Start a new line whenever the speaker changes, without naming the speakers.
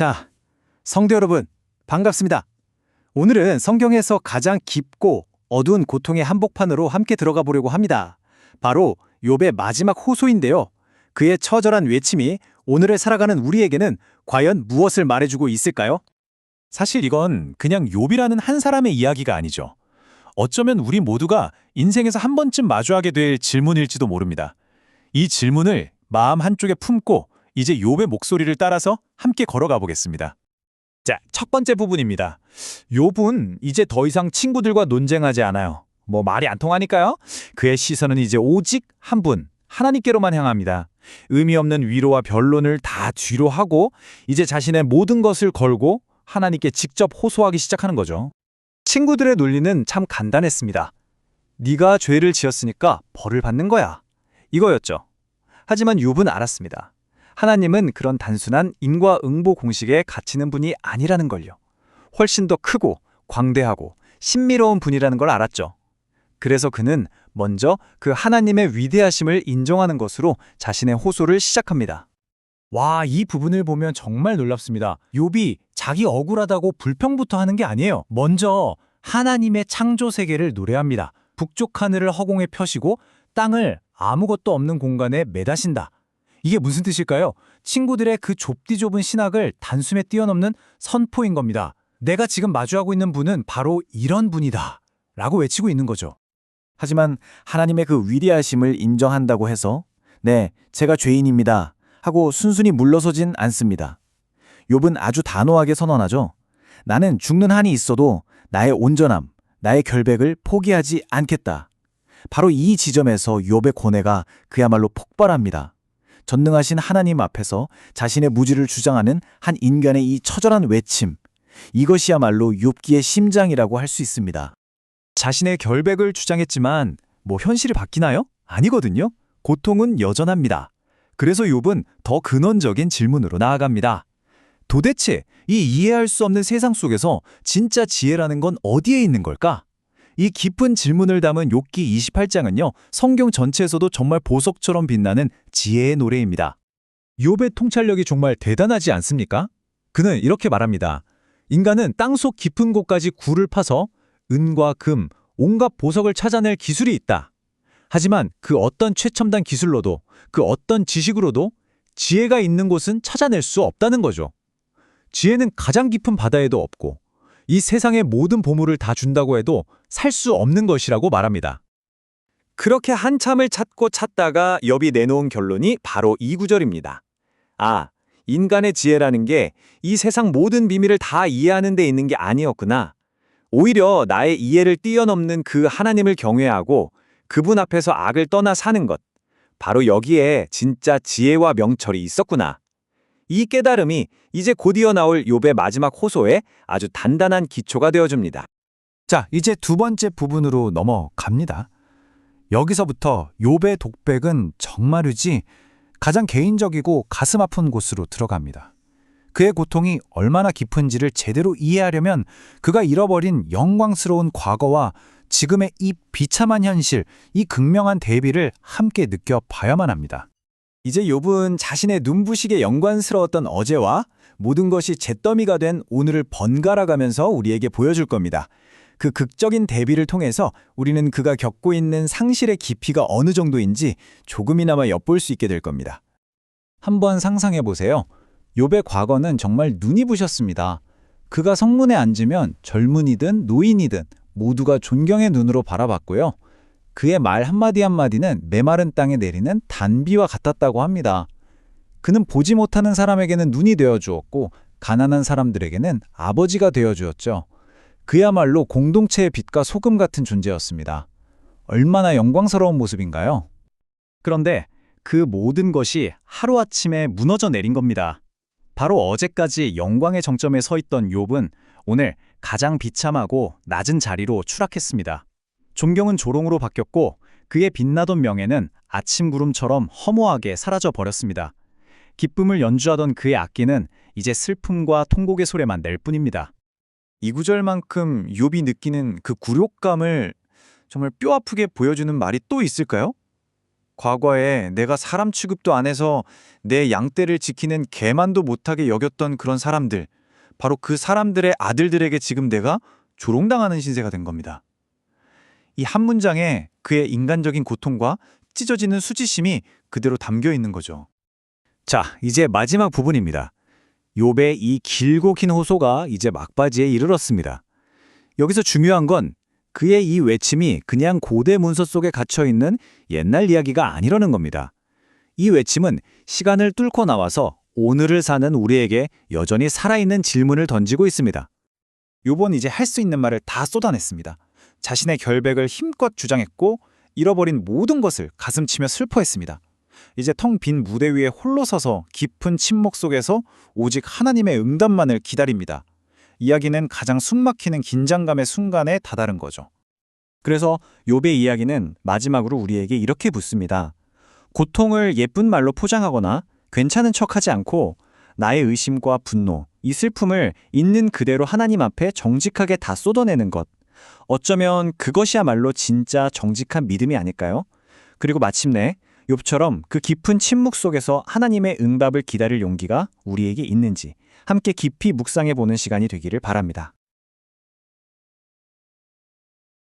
자, 성도 여러분, 반갑습니다. 오늘은 성경에서 가장 깊고 어두운 고통의 한복판으로 함께 들어가 보려고 합니다. 바로 욥의 마지막 호소인데요. 그의 처절한 외침이 오늘을 살아가는 우리에게는 과연 무엇을 말해주고 있을까요?
사실 이건 그냥 욥이라는 한 사람의 이야기가 아니죠. 어쩌면 우리 모두가 인생에서 한 번쯤 마주하게 될 질문일지도 모릅니다. 이 질문을 마음 한쪽에 품고 이제 욥의 목소리를 따라서 함께 걸어가 보겠습니다. 자, 첫 번째 부분입니다. 욥은 이제 더 이상 친구들과 논쟁하지 않아요. 뭐 말이 안 통하니까요. 그의 시선은 이제 오직 한 분, 하나님께로만 향합니다. 의미 없는 위로와 변론을 다 뒤로 하고 이제 자신의 모든 것을 걸고 하나님께 직접 호소하기 시작하는 거죠.
친구들의 논리는 참 간단했습니다. 네가 죄를 지었으니까 벌을 받는 거야. 이거였죠. 하지만 욥은 알았습니다. 하나님은 그런 단순한 인과응보 공식에 갇히는 분이 아니라는 걸요. 훨씬 더 크고 광대하고 신비로운 분이라는 걸 알았죠. 그래서 그는 먼저 그 하나님의 위대하심을 인정하는 것으로 자신의 호소를 시작합니다.
와, 이 부분을 보면 정말 놀랍습니다. 욥이 자기 억울하다고 불평부터 하는 게 아니에요. 먼저 하나님의 창조 세계를 노래합니다. 북쪽 하늘을 허공에 펴시고 땅을 아무것도 없는 공간에 매다신다. 이게 무슨 뜻일까요? 친구들의 그 좁디 좁은 신학을 단숨에 뛰어넘는 선포인 겁니다. 내가 지금 마주하고 있는 분은 바로 이런 분이다. 라고 외치고 있는 거죠.
하지만 하나님의 그 위대하심을 인정한다고 해서 네, 제가 죄인입니다 하고 순순히 물러서진 않습니다. 욥은 아주 단호하게 선언하죠. 나는 죽는 한이 있어도 나의 온전함, 나의 결백을 포기하지 않겠다. 바로 이 지점에서 욥의 고뇌가 그야말로 폭발합니다. 전능하신 하나님 앞에서 자신의 무지를 주장하는 한 인간의 이 처절한 외침, 이것이야말로 욥기의 심장이라고 할 수 있습니다.
자신의 결백을 주장했지만 뭐 현실이 바뀌나요? 아니거든요. 고통은 여전합니다. 그래서 욥은 더 근원적인 질문으로 나아갑니다. 도대체 이 이해할 수 없는 세상 속에서 진짜 지혜라는 건 어디에 있는 걸까? 이 깊은 질문을 담은 욥기 28장은요. 성경 전체에서도 정말 보석처럼 빛나는 지혜의 노래입니다. 욥의 통찰력이 정말 대단하지 않습니까? 그는 이렇게 말합니다. 인간은 땅속 깊은 곳까지 굴을 파서 은과 금, 온갖 보석을 찾아낼 기술이 있다. 하지만 그 어떤 최첨단 기술로도 그 어떤 지식으로도 지혜가 있는 곳은 찾아낼 수 없다는 거죠. 지혜는 가장 깊은 바다에도 없고 이 세상의 모든 보물을 다 준다고 해도 살 수 없는 것이라고 말합니다. 그렇게 한참을 찾고 찾다가 엽이 내놓은 결론이 바로 이 구절입니다. 아, 인간의 지혜라는 게 이 세상 모든 비밀을 다 이해하는 데 있는 게 아니었구나. 오히려 나의 이해를 뛰어넘는 그 하나님을 경외하고 그분 앞에서 악을 떠나 사는 것. 바로 여기에 진짜 지혜와 명철이 있었구나. 이 깨달음이 이제 곧 이어 나올 욥의 마지막 호소에 아주 단단한 기초가 되어줍니다. 자, 이제 두 번째 부분으로 넘어갑니다. 여기서부터 욥의 독백은 정말이지 가장 개인적이고 가슴 아픈 곳으로 들어갑니다. 그의 고통이 얼마나 깊은지를 제대로 이해하려면 그가 잃어버린 영광스러운 과거와 지금의 이 비참한 현실, 이 극명한 대비를 함께 느껴봐야만 합니다. 이제 욥은 자신의 눈부시게 영광스러웠던 어제와 모든 것이 잿더미가 된 오늘을 번갈아가면서 우리에게 보여줄 겁니다. 그 극적인 대비를 통해서 우리는 그가 겪고 있는 상실의 깊이가 어느 정도인지 조금이나마 엿볼 수 있게 될 겁니다. 한번 상상해 보세요. 욥의 과거는 정말 눈이 부셨습니다. 그가 성문에 앉으면 젊은이든 노인이든 모두가 존경의 눈으로 바라봤고요. 그의 말 한마디 한마디는 메마른 땅에 내리는 단비와 같았다고 합니다. 그는 보지 못하는 사람에게는 눈이 되어 주었고 가난한 사람들에게는 아버지가 되어 주었죠. 그야말로 공동체의 빛과 소금 같은 존재였습니다. 얼마나 영광스러운 모습인가요? 그런데 그 모든 것이 하루아침에 무너져 내린 겁니다. 바로 어제까지 영광의 정점에 서 있던 욥은 오늘 가장 비참하고 낮은 자리로 추락했습니다. 존경은 조롱으로 바뀌었고 그의 빛나던 명예는 아침 구름처럼 허무하게 사라져 버렸습니다. 기쁨을 연주하던 그의 악기는 이제 슬픔과 통곡의 소리만 낼 뿐입니다. 이 구절만큼 욥이 느끼는 그 굴욕감을 정말 뼈 아프게 보여주는 말이 또 있을까요? 과거에 내가 사람 취급도 안 해서 내 양떼를 지키는 개만도 못하게 여겼던 그런 사람들, 바로 그 사람들의 아들들에게 지금 내가 조롱당하는 신세가 된 겁니다. 이 한 문장에 그의 인간적인 고통과 찢어지는 수치심이 그대로 담겨 있는 거죠.
자, 이제 마지막 부분입니다. 욥의 이 길고 긴 호소가 이제 막바지에 이르렀습니다. 여기서 중요한 건 그의 이 외침이 그냥 고대 문서 속에 갇혀 있는 옛날 이야기가 아니라는 겁니다. 이 외침은 시간을 뚫고 나와서 오늘을 사는 우리에게 여전히 살아있는 질문을 던지고 있습니다.
요번 이제 할 수 있는 말을 다 쏟아냈습니다. 자신의 결백을 힘껏 주장했고 잃어버린 모든 것을 가슴치며 슬퍼했습니다. 이제 텅 빈 무대 위에 홀로 서서 깊은 침묵 속에서 오직 하나님의 응답만을 기다립니다. 이야기는 가장 숨막히는 긴장감의 순간에 다다른 거죠.
그래서 욥의 이야기는 마지막으로 우리에게 이렇게 묻습니다. 고통을 예쁜 말로 포장하거나 괜찮은 척하지 않고 나의 의심과 분노, 이 슬픔을 있는 그대로 하나님 앞에 정직하게 다 쏟아내는 것. 어쩌면 그것이야말로 진짜 정직한 믿음이 아닐까요? 그리고 마침내 욥처럼 그 깊은 침묵 속에서 하나님의 응답을 기다릴 용기가 우리에게 있는지 함께 깊이 묵상해 보는 시간이 되기를 바랍니다.